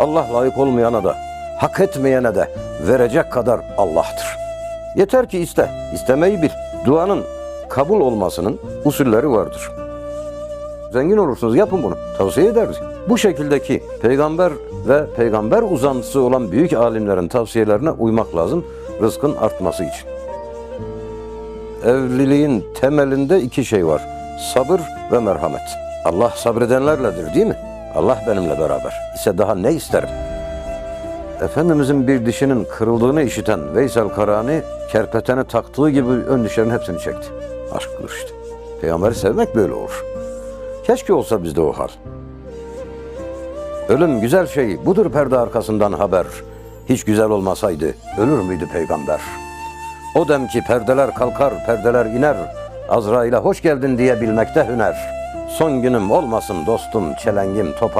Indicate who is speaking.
Speaker 1: Allah layık olmayana da, hak etmeyene de verecek kadar Allah'tır. Yeter ki iste, istemeyi bil. Duanın kabul olmasının usulleri vardır. Zengin olursunuz yapın bunu. Tavsiye ederiz. Bu şekildeki peygamber ve peygamber uzantısı olan büyük alimlerin tavsiyelerine uymak lazım rızkın artması için. Evliliğin temelinde iki şey var. Sabır ve merhamet. Allah sabredenlerledir değil mi? Allah benimle beraber. İse daha ne isterim? Efendimizin bir dişinin kırıldığını işiten Veysel Karani kerpeteni taktığı gibi ön dişlerin hepsini çekti. Aşktır işte. Peygamberi sevmek böyle olur. Keşke olsa bizde o hal. Ölüm güzel şey, budur perde arkasından haber. Hiç güzel olmasaydı ölür müydü peygamber? O dem ki perdeler kalkar, perdeler iner. Azrail'e hoş geldin diye bilmekte hüner. Son günüm olmasın dostum, çelengim topar.